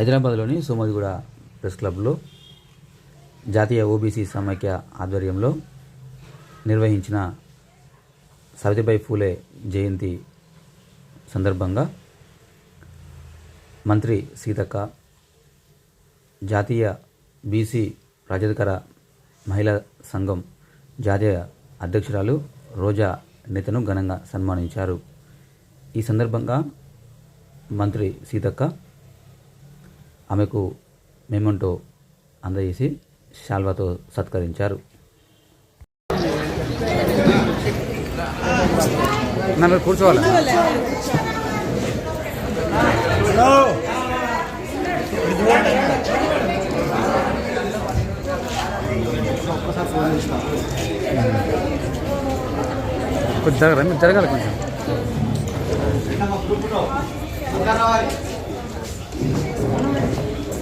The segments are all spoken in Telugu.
హైదరాబాద్లోని సోమదిగూడ ప్రెస్ క్లబ్లో జాతీయ ఓబీసీ సమైక్య ఆధ్వర్యంలో నిర్వహించిన సావిత్రిబాయి ఫూలే జయంతి సందర్భంగా మంత్రి సీతక్క జాతీయ బీసీ రాజ్యాధికార మహిళా సంఘం జాతీయ అధ్యక్షురాలు రోజా నేతను ఘనంగా సన్మానించారు. ఈ సందర్భంగా మంత్రి సీతక్క ఆమెకు మెమెంటో అందజేసి శాల్వాతో సత్కరించారు. నన్ను కూర్చోవాలి. కొంచెం జరగరా? మీరు జరగాలి కొంచెం.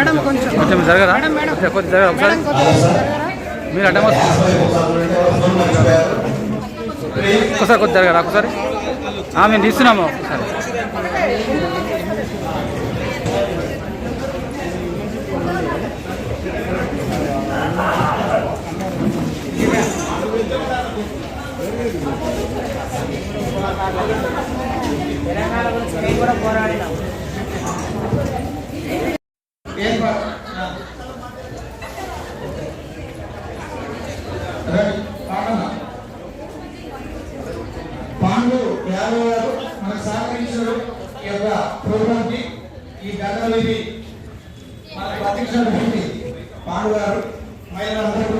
మేడం కొంచెం. కొంచెం జరగరా. కొంచెం జరగరా ఒకసారి? మీరు అడ్డం ఒకసారి కొంచెం జరగరా? ఒకసారి? మేము తీస్తున్నాము. ఒకసారి. పాండు యాదవ్ గారు మనకు సహకరించారు ఈ యొక్క ప్రోగ్రామ్కి ఈ గంటలవి మనకు అధ్యక్షుడు పాండు గారు మహిళలందరూ.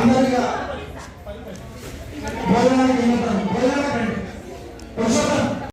అందరిగా